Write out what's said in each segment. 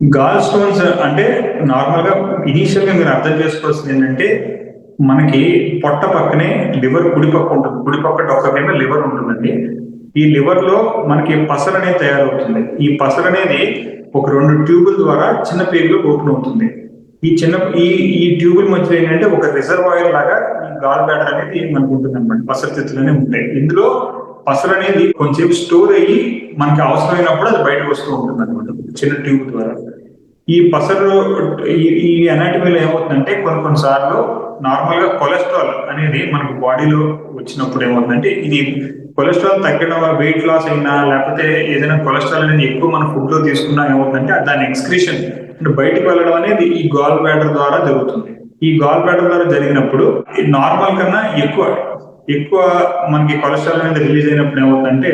Gall stones అంటే నార్మల్గా ఇనీషియల్గా మీరు అర్థం చేసుకోవాల్సింది ఏంటంటే మనకి పొట్ట పక్కనే లివర్ కుడి పక్క ఉంటుంది. కుడి పక్క డొక్కకేమో లివర్ ఉంటుందండి. ఈ లివర్లో మనకి పసర్ అనేది తయారవుతుంది. ఈ పసర్ అనేది ఒక రెండు ట్యూబుల ద్వారా చిన్న పేరులో ఓపెన్ అవుతుంది. ఈ చిన్న ఈ ఈ ట్యూబుల మధ్యలో ఏంటంటే ఒక రిజర్వాయర్ లాగా ఈ గాల్ బ్లాడర్ అనేది మనకు ఉంటుంది అనమాట పసర తిత్తులనే ఉంటాయి. ఇందులో పసరు అనేది కొంచెం స్టోర్ అయ్యి మనకి అవసరమైనప్పుడు అది బయటకు వస్తూ ఉంటుంది అనమాట చిన్న ట్యూబ్ ద్వారా. ఈ పసరు ఈ- ఈ అనాటమీలో ఏమవుతుందంటే కొన్ని కొన్నిసార్లు నార్మల్గా కొలెస్ట్రాల్ అనేది మనకు బాడీలో వచ్చినప్పుడు ఏమవుతుందంటే ఇది కొలెస్ట్రాల్ తగ్గడం వెయిట్ లాస్ అయినా లేకపోతే ఏదైనా కొలెస్ట్రాల్ అనేది ఎక్కువ మన ఫుడ్లో తీసుకున్నా ఏమవుతుందంటే దాని ఎక్స్క్రీషన్ అంటే బయటకు వెళ్ళడం అనేది ఈ గాల్ బ్యాటర్ ద్వారా జరుగుతుంది. ఈ గాల్ బ్యాటర్ ద్వారా జరిగినప్పుడు నార్మల్ కన్నా ఎక్కువ ఎక్కువ మనకి కొలెస్ట్రాల్ అనేది రిలీజ్ అయినప్పుడు ఏమవుతుందంటే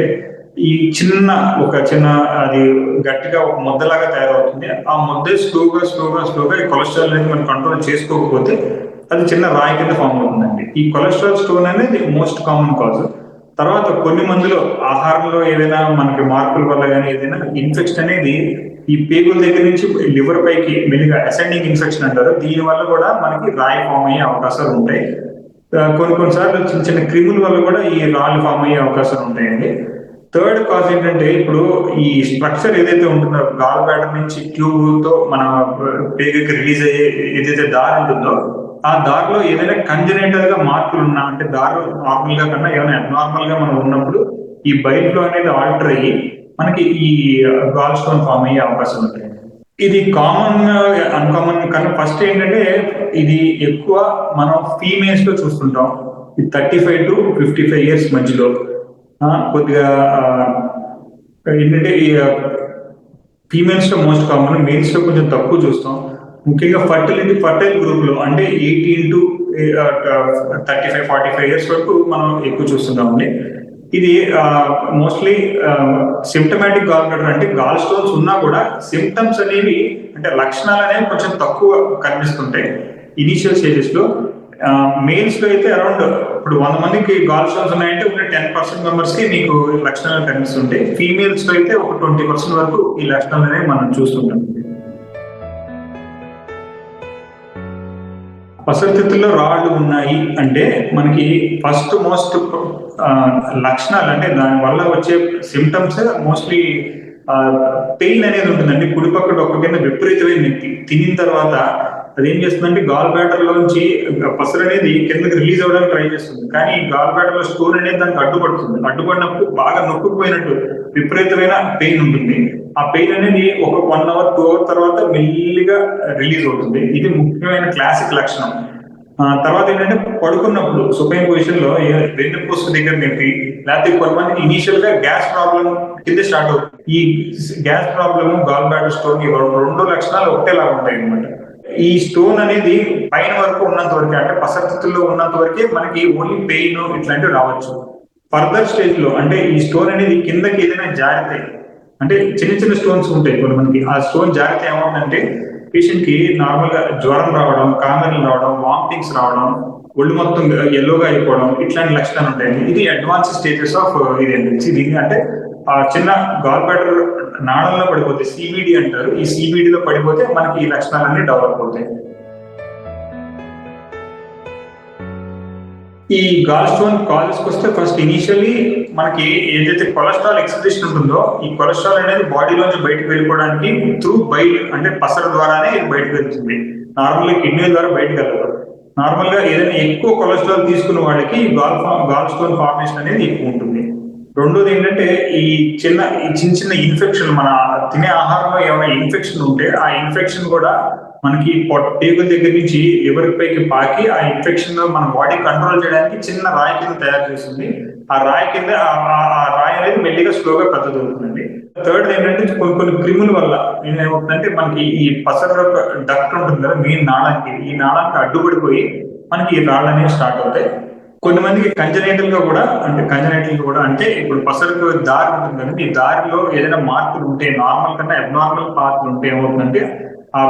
ఈ చిన్న ఒక చిన్న అది గట్టిగా ఒక ముద్దలాగా తయారవుతుంది. ఆ ముద్ద స్లోగా స్లోగా స్లోగా ఈ కొలెస్ట్రాల్ అనేది మనం కంట్రోల్ చేసుకోకపోతే అది చిన్న రాయి కింద ఫామ్ అవుతుందండి. ఈ కొలెస్ట్రాల్ స్టోన్ అనేది మోస్ట్ కామన్ కాజ్ తర్వాత కొన్ని మందులు ఆహారంలో ఏదైనా మనకి మార్పుల వల్ల కానీ ఏదైనా ఇన్ఫెక్షన్ అనేది ఈ పేగుల దగ్గర నుంచి లివర్ పైకి మెల్లిగా అసెండింగ్ ఇన్ఫెక్షన్ అంటారు. దీని వల్ల కూడా మనకి రాయి ఫామ్ అయ్యే అవకాశాలు ఉంటాయి. కొన్ని కొన్నిసార్లు చిన్న చిన్న క్రిముల వల్ల కూడా ఈ రాళ్ళు ఫామ్ అయ్యే అవకాశాలు ఉంటాయండి. థర్డ్ కాజ్ ఏంటంటే ఇప్పుడు ఈ స్ట్రక్చర్ ఏదైతే ఉంటుందో గాల్ బ్యాటర్ నుంచి ట్యూబ్తో మన uh, పేగుకి రిలీజ్ అయ్యే ఏదైతే దారి ఉంటుందో ఆ దారిలో ఏదైనా కంజనేటల్గా మార్పులు ఉన్నా అంటే దారి నార్మల్గా కన్నా ఏమైనా అబ్నార్మల్గా మనం ఉన్నప్పుడు ఈ బైక్లో అనేది ఆల్టర్ అయ్యి మనకి ఈ గాల్ స్టోన్ ఫామ్ అయ్యే అవకాశం ఉంటుంది. ఇది కామన్ అన్కామన్ uh, కానీ ఫస్ట్ ఏంటంటే ఇది ఎక్కువ మనం ఫీమేల్స్లో చూస్తుంటాం. ఇది thirty five to fifty five years మధ్యలో. కొద్దిగా ఏంటంటే ఫీమేల్స్లో మోస్ట్ కామన్ మేల్స్లో కొంచెం తక్కువ చూస్తాం. ముఖ్యంగా ఫర్టిలిటీ ఫర్టైల్ గ్రూప్లో అంటే eighteen to thirty five forty five years వరకు మనం ఎక్కువ చూస్తున్నామండి. ఇది మోస్ట్లీ సిమ్టమాటిక్ గాల్ బ్లాడర్ అంటే గాల్ స్టోన్స్ ఉన్నా కూడా సిమ్టమ్స్ అనేవి అంటే లక్షణాలు అనేవి కొంచెం తక్కువ కనిపిస్తుంటాయి. ఇనిషియల్ స్టేజెస్లో మెయిన్స్లో అయితే అరౌండ్ ఇప్పుడు వంద మందికి గాల్ స్టోన్స్ ఉన్నాయంటే ఉన్న టెన్ పర్సెంట్ మెంబర్స్కి మీకు లక్షణాలు కనిపిస్తుంటాయి. ఫీమేల్స్లో అయితే ఒక ట్వంటీ పర్సెంట్ వరకు ఈ లక్షణాలు అనేవి మనం చూస్తుంటాం. పసరతిత్తుల్లో రాళ్ళు ఉన్నాయి అంటే మనకి ఫస్ట్ మోస్ట్ లక్షణాలు అంటే దాని వల్ల వచ్చే సిమ్టమ్స్ మోస్ట్లీ పెయిన్ అనేది ఉంటుందండి. కుడి పక్క డొక్క కింద విపరీతమైన నొప్పి తినిన తర్వాత అదేం చేస్తుందంటే గాల్ బ్యాటర్ లోంచి పసరు అనేది కిందకి రిలీజ్ అవ్వడానికి ట్రై చేస్తుంది. కానీ గాల్ బ్యాటర్లో స్టోన్ అనేది దానికి అడ్డుపడుతుంది. అడ్డుపడినప్పుడు బాగా నొక్కుపోయినట్టు విపరీతమైన పెయిన్ ఉంటుంది. ఆ పెయిన్ అనేది ఒక వన్ అవర్ టూ అవర్ తర్వాత మెల్లిగా రిలీజ్ అవుతుంది. ఇది ముఖ్యమైన క్లాసిక్ లక్షణం. తర్వాత ఏంటంటే పడుకున్నప్పుడు సుపైన్ పొజిషన్లో ఏ- వెన్నుపూస దగ్గర నింపి లేకపోతే కొంతమంది ఇనీషియల్గా గ్యాస్ ప్రాబ్లం కింద స్టార్ట్ అవుతుంది. ఈ gas problem gall bladder stone ఈ రెండు లక్షణాలు ఒకటేలా ఉంటాయి అన్నమాట ఈ స్టోన్ అనేది పైన వరకు ఉన్నంత వరకే అంటే పసరస్థితుల్లో ఉన్నంత వరకే మనకి ఓన్లీ పెయిన్ ఇట్లాంటివి రావచ్చు. ఫర్దర్ స్టేజ్లో అంటే ఈ స్టోన్ అనేది కిందకి ఏదైనా జారితే అంటే చిన్న చిన్న స్టోన్స్ ఉంటాయి కొన్ని మనకి ఆ స్టోన్ జారితే ఏమవుతుందంటే పేషెంట్కి నార్మల్గా జ్వరం రావడం కామెర్లు రావడం వామిటింగ్స్ రావడం ఒళ్ళు మొత్తం ఎల్లోగా అయిపోవడం ఇట్లాంటి లక్షణాలు ఉంటాయి. ఇది అడ్వాన్స్ స్టేజెస్ ఆఫ్ ఇది అండి అంటే ఆ చిన్న గాల్ బ్లాడర్ నాళంలో పడిపోతే సిబిడి అంటారు. ఈ సిబిడిలో పడిపోతే మనకి ఈ లక్షణాలన్నీ డెవలప్ అవుతాయి. ఈ గాల్ స్టోన్ కాలేజ్ వస్తే ఫస్ట్ ఇనిషియల్లీ మనకి ఏదైతే కొలెస్ట్రాల్ ఎక్స్క్రిషన్ ఉంటుందో ఈ కొలెస్ట్రాల్ అనేది బాడీలోంచి బయటకు వెళ్ళిపోవడానికి త్రూ బయట అంటే పసర ద్వారానే ఇది బయటకు వెళ్తుంది. నార్మల్గా కిడ్నీ ద్వారా బయటకు వెళ్ళదు. నార్మల్గా ఏదైనా ఎక్కువ కొలెస్ట్రాల్ తీసుకున్న వాళ్ళకి gall form gall stone formation అనేది ఎక్కువ ఉంటుంది. రెండోది ఏంటంటే ఈ చిన్న ఈ చిన్న చిన్న ఇన్ఫెక్షన్ మన తినే ఆహారంలో ఏమైనా ఇన్ఫెక్షన్ ఉంటే ఆ ఇన్ఫెక్షన్ కూడా మనకి పేగుల దగ్గర నుంచి లివర్ పైకి పాకి ఆ ఇన్ఫెక్షన్ మన బాడీ కంట్రోల్ చేయడానికి చిన్న రాయి కింద తయారు చేస్తుంది. ఆ రాయి కింద ఆ- ఆ రాయి అనేది మెల్లిగా స్లోగా పెద్దదవుతుందండి. థర్డ్ ఏంటంటే కొన్ని కొన్ని క్రిముల వల్ల ఏమవుతుందంటే మనకి ఈ పసర డక్ట్ ఉంటుంది కదా మెయిన్ నాళానికి. ఈ నాళానికి అడ్డుపడిపోయి మనకి ఈ రాళ్ళు అనేవి స్టార్ట్ అవుతాయి. కొంతమందికి కంజనేటల్గా కూడా అంటే కంజనేటల్గా కూడా అంటే ఇప్పుడు పసరకు దారి ఉంటుంది కదండి ఈ దారిలో ఏదైనా మార్పులు ఉంటే నార్మల్ కన్నా అబ్నార్మల్ పాత్రలు ఉంటే ఏమవుతుందంటే ఆ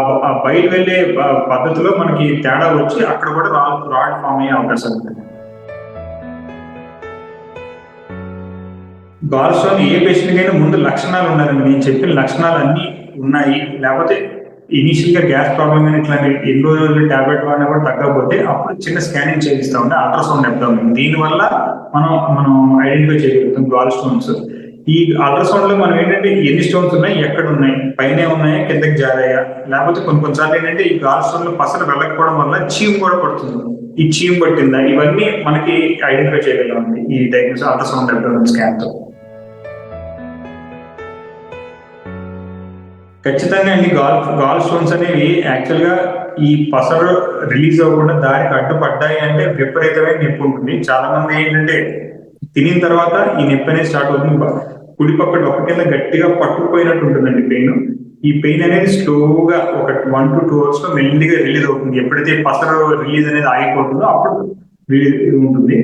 బయలు బయట వెళ్ళే పద్ధతిలో మనకి తేడా వచ్చి అక్కడ కూడా రాడ్ రాడ్ ఫామ్ అయ్యే అవకాశం ఉంటుంది గాల్ ఏ పేషెంట్ కైనా ముందు లక్షణాలు ఉన్నారండి నేను చెప్పిన లక్షణాలు అన్ని ఉన్నాయి. లేకపోతే ఇనిషియల్గా గ్యాస్ ప్రాబ్లమ్ కానీ ఇట్లాంటి ఎన్ని రోజులు టాబ్లెట్ వాడినా కూడా తగ్గకపోతే అప్పుడు చిన్న స్కానింగ్ చేయిస్తా ఉంటే అల్ట్రాసౌండ్ అబ్డామిన్ దీనివల్ల మనం మనం ఐడెంటిఫై చేయగలుగుతాం గాల్ స్టోన్స్ ఈ అల్ట్రాసౌండ్లో మనం ఏంటంటే ఎన్ని స్టోన్స్ ఉన్నాయి ఎక్కడ ఉన్నాయి పైన ఉన్నాయా కిందకి జారాయా? లేకపోతే కొన్ని కొన్నిసార్లు ఏంటంటే ఈ గాల్ స్టోన్లో పసలు వెళ్ళకపోవడం వల్ల చీమ్ కూడా పడుతుంది. ఈ చీమ్ పట్టిందా? ఇవన్నీ మనకి ఐడెంటిఫై చేయగలం ఈ డయాగ్నోస్ అల్ట్రాసౌండ్ అబ్డామిన్ స్కాన్తో. ఖచ్చితంగా అండి. గాల్ గాల్ స్టోన్స్ అనేవి యాక్చువల్గా ఈ పసరు రిలీజ్ అవ్వకుండా దారికి అడ్డుపడ్డాయి అంటే విపరీతమైన నొప్పి ఉంటుంది. చాలా మంది ఏంటంటే తినిన తర్వాత ఈ నొప్పి అనేది స్టార్ట్ అవుతుంది. కుడి పక్కన ఒక కింద గట్టిగా పట్టుకుపోయినట్టు ఉంటుందండి పెయిన్. ఈ పెయిన్ అనేది స్లోగా ఒక వన్ టు టూ అవర్స్లో మెల్లిగా రిలీజ్ అవుతుంది. ఎప్పుడైతే పసరు రిలీజ్ అనేది ఆగిపోతుందో అప్పుడు రిలీజ్ ఉంటుంది.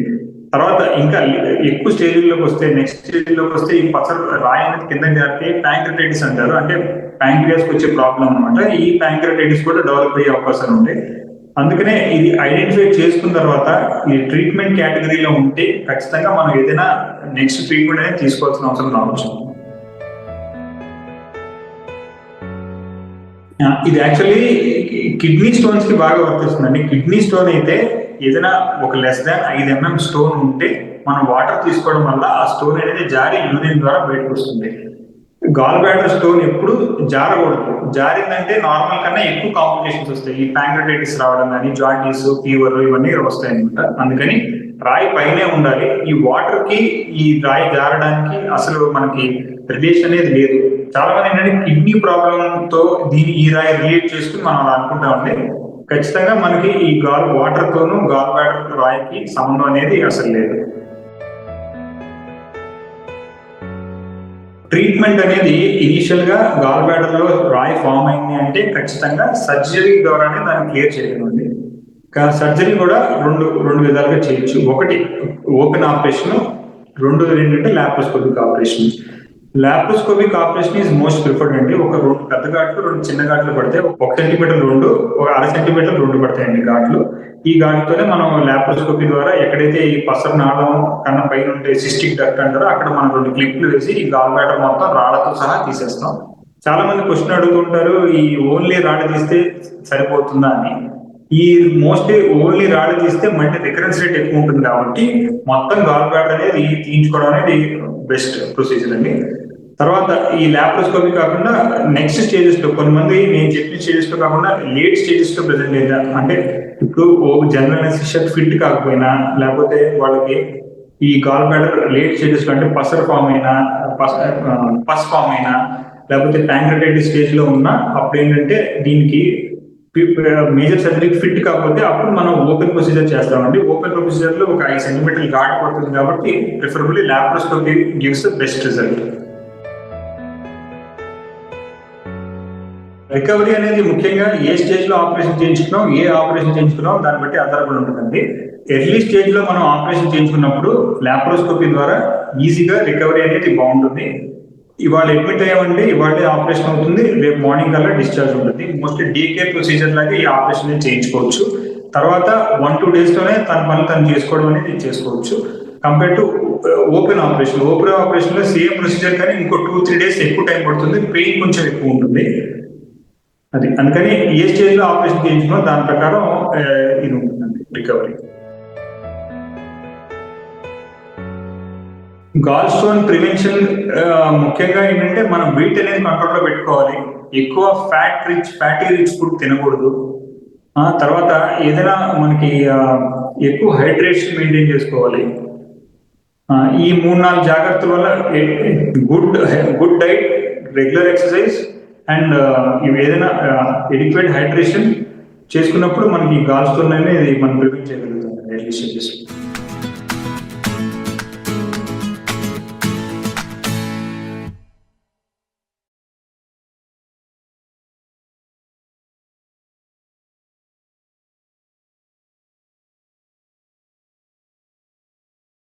తర్వాత ఇంకా ఎక్కువ స్టేజ్లోకి వస్తే నెక్స్ట్ స్టేజ్లోకి వస్తే ఈ పసరు రాయి అనేది కింద జారితే ప్యాంక్రటైటిస్ అంటారు. అంటే ప్యాంక్రియాస్ వచ్చే ప్రాబ్లం అనమాట ఈ ప్యాంక్రటైటిస్ కూడా డెవలప్ అయ్యే అవకాశాలు ఉంటాయి. అందుకనే ఇది ఐడెంటిఫై చేసుకున్న తర్వాత ఈ ట్రీట్మెంట్ కేటగిరీలో ఉంటే ఖచ్చితంగా మనం ఏదైనా నెక్స్ట్ ట్రీట్మెంట్ అనేది తీసుకోవాల్సిన అవసరం రావచ్చు. ఇది యాక్చువల్లీ కిడ్నీ స్టోన్స్కి బాగా వర్తిస్తుందండి. కిడ్నీ స్టోన్ అయితే ఏదైనా ఒక లెస్ దాన్ ఐదు mm ఎంఎం స్టోన్ ఉంటే మనం వాటర్ తీసుకోవడం వల్ల ఆ స్టోన్ అనేది జారి యూరిన్ ద్వారా బయటకు వస్తుంది. గాల్ బ్లాడర్ స్టోన్ ఎప్పుడు జారకూడదు. జారిందంటే నార్మల్ కన్నా ఎక్కువ కాంప్లికేషన్స్ వస్తాయి. ఈ ప్యాంక్రటైటిస్ రావడం కానీ జాయింటీస్ ఫీవర్ ఇవన్నీ వస్తాయి అనమాట అందుకని రాయి పైనే ఉండాలి. ఈ వాటర్కి ఈ రాయి జారడానికి అసలు మనకి రిలేషన్ అనేది లేదు. చాలా మంది ఏంటంటే కిడ్నీ ప్రాబ్లం తో దీని ఈ రాయి రిలేట్ చేసుకుని మనం అలా అనుకుంటామండి ఖచ్చితంగా మనకి ఈ గాల్ వాటర్ తోను గాల్ బ్లాడర్ రాయికి సంబంధం అనేది అసలు లేదు. ట్రీట్మెంట్ అనేది ఇనీషియల్గా గాల్ బ్లాడర్లో రాయి ఫామ్ అయింది అంటే ఖచ్చితంగా సర్జరీ ద్వారానే దాన్ని క్లియర్ చేయగలండి సర్జరీ కూడా రెండు రెండు విధాలుగా చేయొచ్చు. ఒకటి ఓపెన్ ఆపరేషన్ రెండు ఏంటంటే laparoscopic operation. Laparoscopic operation is most preferred అండి. ఒక రెండు పెద్ద ఘాట్లు రెండు చిన్న ఘాట్లు పడితే ఒక సెంటీమీటర్ రెండు ఒక అర సెంటీమీటర్ రెండు పడతాయండి ఘాట్లు. ఈ ఘాట్లతోనే మనం లాప్రోస్కోపీ ద్వారా ఎక్కడైతే ఈ పసరు నాళం కన్నా పైన ఉండే సిస్టిక్ డక్ట్ అంటారో అక్కడ మనం రెండు క్లిప్లు వేసి ఈ గాల్ బ్యాటర్ మొత్తం రాళ్ళతో సహా తీసేస్తాం. చాలా మంది క్వశ్చన్ అడుగుతుంటారు ఈ ఓన్లీ రాళ్ళు తీస్తే సరిపోతుందా అని. ఈ మోస్ట్లీ ఓన్లీ రాళ్ళు తీస్తే మళ్ళీ రికరెన్స్ రేట్ ఎక్కువ ఉంటుంది కాబట్టి మొత్తం గాల్ బ్యాటర్ అనేది తీయించుకోవడం అనేది బెస్ట్ ప్రొసీజర్ అండి. తర్వాత ఈ ల్యాప్రోస్కోపీ కాకుండా నెక్స్ట్ స్టేజెస్లో కొంతమంది నేను చెప్పిన స్టేజెస్లో కాకుండా లేట్ స్టేజెస్లో ప్రెసెంట్ అయితే అంటే ఇప్పుడు ఓ జనరల్ అనెస్థిషియా ఫిట్ కాకపోయినా లేకపోతే వాళ్ళకి ఈ గాల్ బ్యాటర్ లేట్ స్టేజెస్లో అంటే పసర్ ఫామ్ అయినా పస్ పస్ ఫామ్ అయినా లేకపోతే ప్యాంక్రటైటిస్ స్టేజ్లో ఉన్నా అప్పుడు ఏంటంటే దీనికి మేజర్ సర్జరీకి ఫిట్ కాకపోతే అప్పుడు మనం ఓపెన్ ప్రొసీజర్ చేస్తామండి. ఓపెన్ ప్రొసీజర్లో ఒక ఐదు సెంటీమీటర్ గాడ్ పడుతుంది కాబట్టి preferably laparoscopy gives best result recovery అనేది ముఖ్యంగా ఏ స్టేజ్లో ఆపరేషన్ చేయించుకున్నాం ఏ ఆపరేషన్ చేయించుకున్నాం దాన్ని బట్టి ఆధారపడి ఉంటుందండి. ఎర్లీ స్టేజ్లో మనం ఆపరేషన్ చేయించుకున్నప్పుడు లాప్రోస్కోపీ ద్వారా ఈజీగా రికవరీ అనేది బాగుంటుంది. ఇవాళ అడ్మిట్ అయ్యామంటే ఇవాళ ఆపరేషన్ అవుతుంది రేపు మార్నింగ్ కల్లా డిశ్చార్జ్ ఉంటుంది. మోస్ట్లీ డీకే ప్రొసీజర్ లాగా ఈ ఆపరేషన్ అనేది చేయించుకోవచ్చు. తర్వాత వన్ టూ డేస్లోనే తన పని తను చేసుకోవడం అనేది చేసుకోవచ్చు. Compare to open operation open ఆపరేషన్లో సేమ్ ప్రొసీజర్ కానీ ఇంకో టూ త్రీ డేస్ ఎక్కువ టైం పడుతుంది పెయిన్ కొంచెం ఎక్కువ ఉంటుంది. అది అందుకని ఏ స్టేజ్లో ఆపరేషన్ చేయించుకున్నా దాని ప్రకారం ఇది ఉంటుందండి రికవరీ గాల్ స్టోన్ ప్రివెన్షన్ ముఖ్యంగా ఏంటంటే మనం వీట్ అనేది కంట్రోల్లో పెట్టుకోవాలి. ఎక్కువ fat rich fatty rich food తినకూడదు. ఆ తర్వాత ఏదైనా మనకి ఎక్కువ హైడ్రేషన్ మెయింటైన్ చేసుకోవాలి. ఈ మూడు నాలుగు జాగ్రత్తల వల్ల good good diet regular exercise and ఇవి ఏదైనా ఎడిక్వేట్ హైడ్రేషన్ చేసుకున్నప్పుడు మనకి గాల్స్తోనే ఇది మనం ప్రివెంట్ చేయగలుగుతాం. Early stages